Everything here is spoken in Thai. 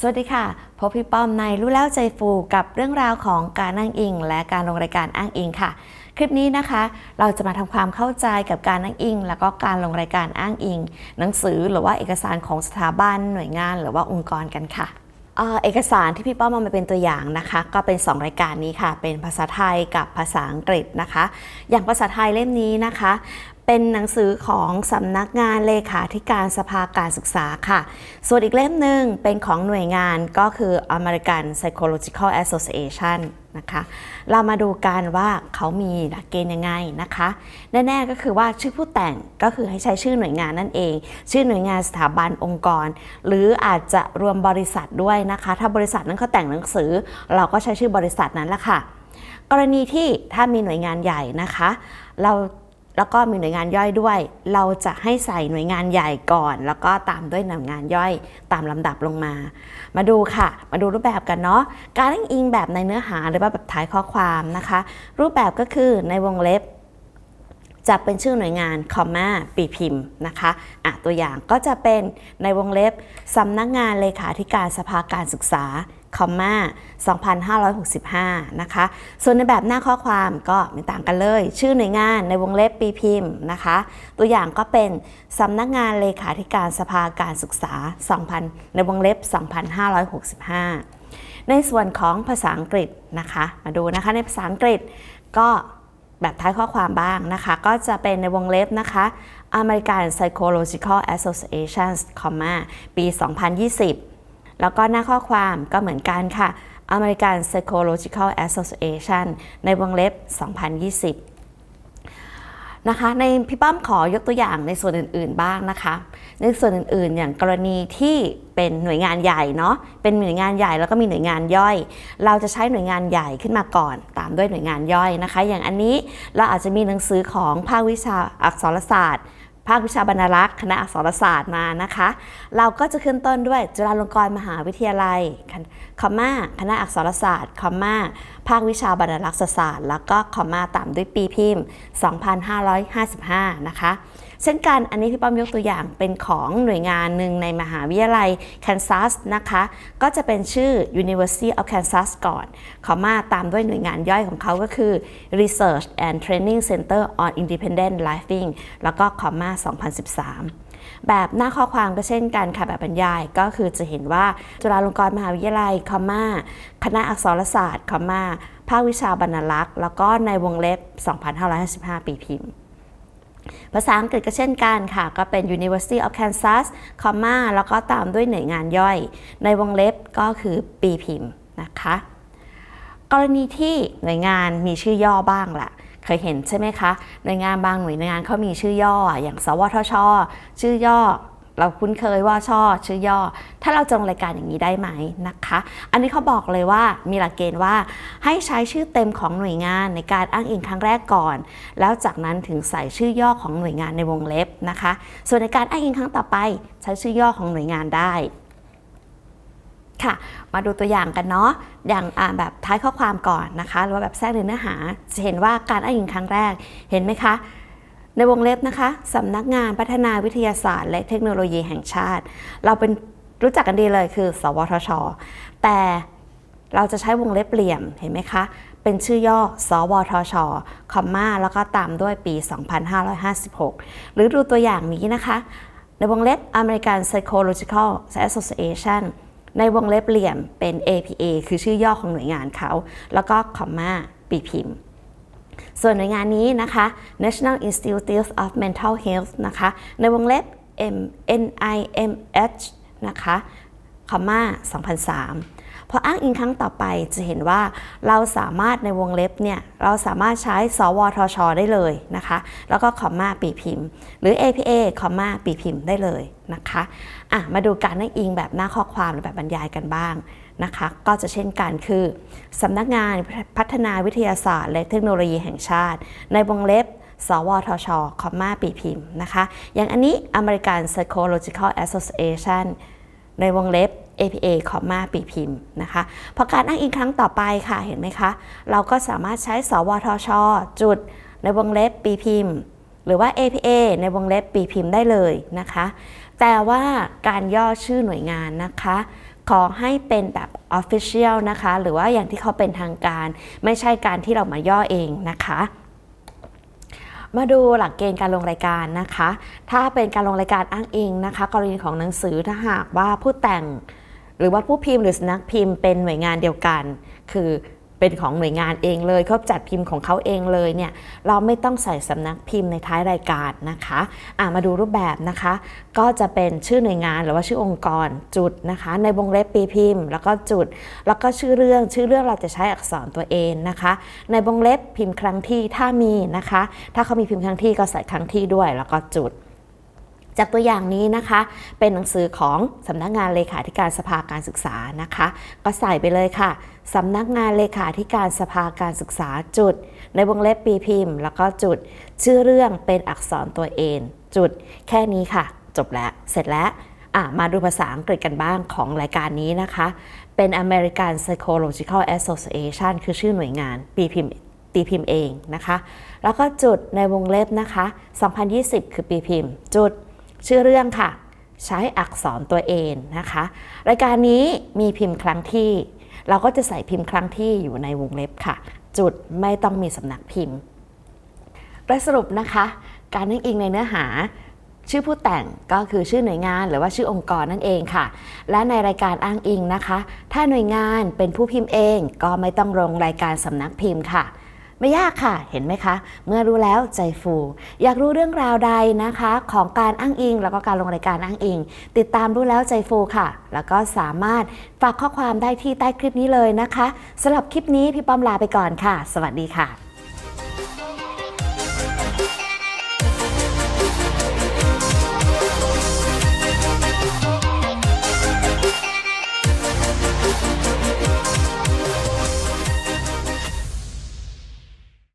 สวัสดีค่ะ พบพี่ป้อมในรู้แล้วใจฟูกับเรื่องราวของการอ้างอิง และการลงรายการอ้างอิงค่ะ คลิปนี้นะคะ เราจะมาทำความเข้าใจกับการอ้างอิง แล้วก็การลงรายการอ้างอิง หนังสือหรือว่าเอกสารของสถาบันหน่วยงาน หรือว่าองค์กรกันค่ะเอ่อเอกสารที่พี่ป้อมเอามาเป็นตัวอย่างนะคะ ก็เป็น 2 รายการนี้ค่ะ เป็นภาษาไทยกับภาษาอังกฤษนะคะ อย่างภาษาไทยเล่มนี้นะคะ เป็นหนังสือของสำนักงานเลขาธิการสภาการศึกษาค่ะ ส่วนอีกเล่มหนึ่งเป็นของหน่วยงานก็คือ American Psychological Association นะคะ เรามาดูกันว่าเขามีหลักเกณฑ์ยังไงนะคะ แน่ๆก็คือว่าชื่อผู้แต่งก็คือให้ใช้ชื่อหน่วยงานนั่นเอง ชื่อหน่วยงานสถาบันองค์กร หรืออาจจะรวมบริษัทด้วยนะคะ ถ้าบริษัทนั้นเขาแต่งหนังสือ เราก็ใช้ชื่อบริษัทนั้นละค่ะ กรณีที่ถ้ามีหน่วยงานใหญ่นะคะ เรา แล้วก็มีหน่วยงานย่อยด้วย เราจะให้ใส่หน่วยงานใหญ่ก่อน แล้วก็ตามด้วยหน่วยงานย่อยตามลำดับลงมา มาดูค่ะ มาดูรูปแบบกันเนาะ การอ้างอิงแบบในเนื้อหาหรือว่าแบบท้ายข้อความนะคะ รูปแบบก็คือในวงเล็บ จะเป็นชื่อหน่วยงานคอมมาปีพิมพ์นะคะอะตัวอย่างก็จะเป็นในวงเล็บสำนักงานเลขาธิการสภาการศึกษาคอมมา2565 นะคะ ส่วนในแบบหน้าข้อความก็ไม่ต่างกันเลย ชื่อหน่วยงานในวงเล็บปีพิมพ์นะคะ ตัวอย่างก็เป็นสำนักงานเลขาธิการสภาการศึกษา 2000 ในวงเล็บ 2565 ในส่วนของภาษาอังกฤษนะคะ มาดูนะคะในภาษาอังกฤษก็ แบบท้ายข้อความบ้างนะคะ ก็จะเป็นในวงเล็บนะคะ American Psychological Association คอมมาปี 2020 แล้วก็หน้าข้อความก็เหมือนกันค่ะ American Psychological Association ในวงเล็บ 2020 นะคะ ในพี่ป้อมขอยกตัวอย่างในส่วนอื่น ๆบ้างนะคะ ในส่วนอื่นๆ อย่างกรณีที่เป็นหน่วยงานใหญ่เนาะเป็นหน่วยงานใหญ่แล้วก็มีหน่วยงานย่อย เราจะใช้หน่วยงานใหญ่ขึ้นมาก่อน ตามด้วยหน่วยงานย่อยนะคะ อย่างอันนี้เราอาจจะมีหนังสือของภาควิชาอักษรศาสตร์ ภาควิชาบรรณารักษ์คณะอักษรศาสตร์มานะคะ เราก็จะขึ้นต้นด้วยจุฬาลงกรณ์มหาวิทยาลัยคอมมาคณะอักษรศาสตร์คอมมาภาควิชาบรรณารักษศาสตร์ แล้วก็คอมมาตามด้วยปีพิมพ์ 2555 นะคะ เช่นกันอันนี้พี่ป้อมยกตัวอย่างเป็นของหน่วยงานหนึ่งในมหาวิทยาลัยแคนซัสนะคะ ก็จะเป็นชื่อ University of Kansas ก่อนคอมมาตามด้วยหน่วยงานย่อยของเขาก็คือ Research and Training Center on Independent Living แล้วก็คอมมา 2013แบบหน้าข้อความก็เช่นกันค่ะแบบบรรยายก็คือจะเห็นว่าจุฬาลงกรณ์มหาวิทยาลัยคอมมาคณะอักษรศาสตร์คอมมาภาควิชาบรรณารักษ์ แล้วก็ในวงเล็บ 2555 ปีพิมพ์ ภาษาอังกฤษก็เช่นกันค่ะ ก็เป็น University of Kansas คอมมาแล้วก็ตามด้วยหน่วยงานย่อย ในวงเล็บก็คือปีพิมพ์นะคะ กรณีที่หน่วยงานมีชื่อย่อบ้างแหละเคยเห็นใช่ไหมคะ หน่วยงานบางหน่วยงานเขามีชื่อย่อ อย่าง สวทช ชื่อย่อ เราคุ้นเคยว่าช่อชื่อย่อ ถ้าเราจงรายการอย่างนี้ได้ไหมนะคะ อันนี้เขาบอกเลยว่ามีหลักเกณฑ์ว่าให้ใช้ชื่อเต็มของหน่วยงานในการอ้างอิงครั้งแรกก่อน แล้วจากนั้นถึงใส่ชื่อย่อของหน่วยงานในวงเล็บนะคะ ส่วนในการอ้างอิงครั้งต่อไป ใช้ชื่อย่อของหน่วยงานได้ค่ะ มาดูตัวอย่างกันเนาะ อย่างแบบท้ายข้อความก่อนนะคะ หรือว่าแบบแทรกในเนื้อหา จะเห็นว่าการอ้างอิงครั้งแรก เห็นไหมคะ ในวงเล็บนะคะสำนักงานพัฒนาวิทยาศาสตร์ และเทคโนโลยีแห่งชาติ เราเป็นรู้จักกันดีเลยคือ สวทช แต่เราจะใช้วงเล็บเหลี่ยมเห็นไหมคะ เป็นชื่อย่อ สวทช คอมมาแล้วก็ตามด้วยปี 2556 หรือดูตัวอย่างนี้นะคะ ในวงเล็บ American Psychological Association ในวงเล็บเหลี่ยมเป็น APA คือชื่อย่อของหน่วยงานเขา แล้วก็คอมมาปีพิมพ์ ส่วนหน่วยงานนี้นะคะ National Institute of Mental Health นะคะ ในวงเล็บ M NIMH นะคะคอมมา2003 พออ้างอิงครั้งต่อไปจะเห็นว่าเราสามารถในวงเล็บเนี่ย เราสามารถใช้ สวทช ได้เลยนะคะ แล้วก็คอมมาปีพิมพ์ หรือ APA คอมมาปีพิมพ์ได้เลยนะคะ อะ มาดูการอ้างอิงแบบหน้าข้อความหรือแบบบรรยายกันบ้าง นะคะ ก็จะเช่นกันคือสำนักงานพัฒนาวิทยาศาสตร์ และเทคโนโลยีแห่งชาติ ในวงเล็บสวทช คอมมาปีพิมพ์นะคะ อย่างอันนี้ American Psychological Association ในวงเล็บ APA คอมมาปีพิมพ์นะคะพอการอ้างอิงครั้งต่อไปค่ะเห็นไหมคะ เราก็สามารถใช้ สวทช จุดในวงเล็บปีพิมพ์ หรือว่า APA ในวงเล็บปีพิมพ์ได้เลยนะคะ แต่ว่าการย่อชื่อหน่วยงานนะคะ ขอให้เป็นแบบ Official นะคะ หรือว่าอย่างที่เขาเป็นทางการ ไม่ใช่การที่เรามาย่อเองนะคะมาดูหลักเกณฑ์การลงรายการนะคะ ถ้าเป็นการลงรายการอ้างอิงนะคะ กรณีของหนังสือถ้าหากว่าผู้แต่ง หรือว่าผู้พิมพ์หรือสนักพิมพ์เป็นหน่วยงานเดียวกัน คือ เป็นของหน่วยงานเองเลยเขาจัดพิมพ์ของเขาเองเลยเนี่ยเราไม่ต้องใส่สำนักพิมพ์ในท้ายรายการนะคะอะมาดูรูปแบบนะคะ ก็จะเป็นชื่อหน่วยงานหรือว่าชื่อองค์กรจุดนะคะ ในวงเล็บปีพิมพ์ แล้วก็จุด แล้วก็ชื่อเรื่องชื่อเรื่องเราจะใช้อักษรตัวเองนะคะ ในวงเล็บพิมพ์ครั้งที่ถ้ามีนะคะ ถ้าเขามีพิมพ์ครั้งที่ก็ใส่ครั้งที่ด้วยแล้วก็จุด จากตัวอย่างนี้นะคะ เป็นหนังสือของสำนักงานเลขาธิการสภาการศึกษานะคะ ก็ใส่ไปเลยค่ะสำนักงานเลขาธิการสภาการศึกษาจุด ในวงเล็บปีพิมพ์ แล้วก็จุด ชื่อเรื่องเป็นอักษรตัวเองจุด แค่นี้ค่ะ จบแล้วเสร็จแล้วมาดูภาษาอังกฤษกันบ้างของรายการนี้นะคะ เป็น American Psychological Association คือชื่อหน่วยงานปีพิมพ์ตีพิมพ์เองนะคะ แล้วก็จุดในวงเล็บนะคะ 2020 คือปีพิมพ์ จุด ชื่อเรื่องค่ะ ใช้อักษรตัวเองนะคะ รายการนี้มีพิมพ์ครั้งที่ เราก็จะใส่พิมพ์ครั้งที่อยู่ในวงเล็บค่ะ จุดไม่ต้องมีสำนักพิมพ์โดยสรุปนะคะ การอ้างอิงในเนื้อหาชื่อผู้แต่งก็คือชื่อหน่วยงานหรือว่าชื่อองค์กรนั่นเองค่ะ และในรายการอ้างอิงนะคะ ถ้าหน่วยงานเป็นผู้พิมพ์เอง ก็ไม่ต้องลงรายการสำนักพิมพ์ค่ะ ไม่ยากค่ะ เห็นไหมคะ เมื่อรู้แล้วใจฟู อยากรู้เรื่องราวใดนะคะ ของการอ้างอิง แล้วก็การลงรายการอ้างอิง ติดตามรู้แล้วใจฟูค่ะ แล้วก็สามารถฝากข้อความได้ที่ใต้คลิปนี้เลยนะคะสำหรับคลิปนี้พี่ป้อมลาไปก่อนค่ะ สวัสดีค่ะ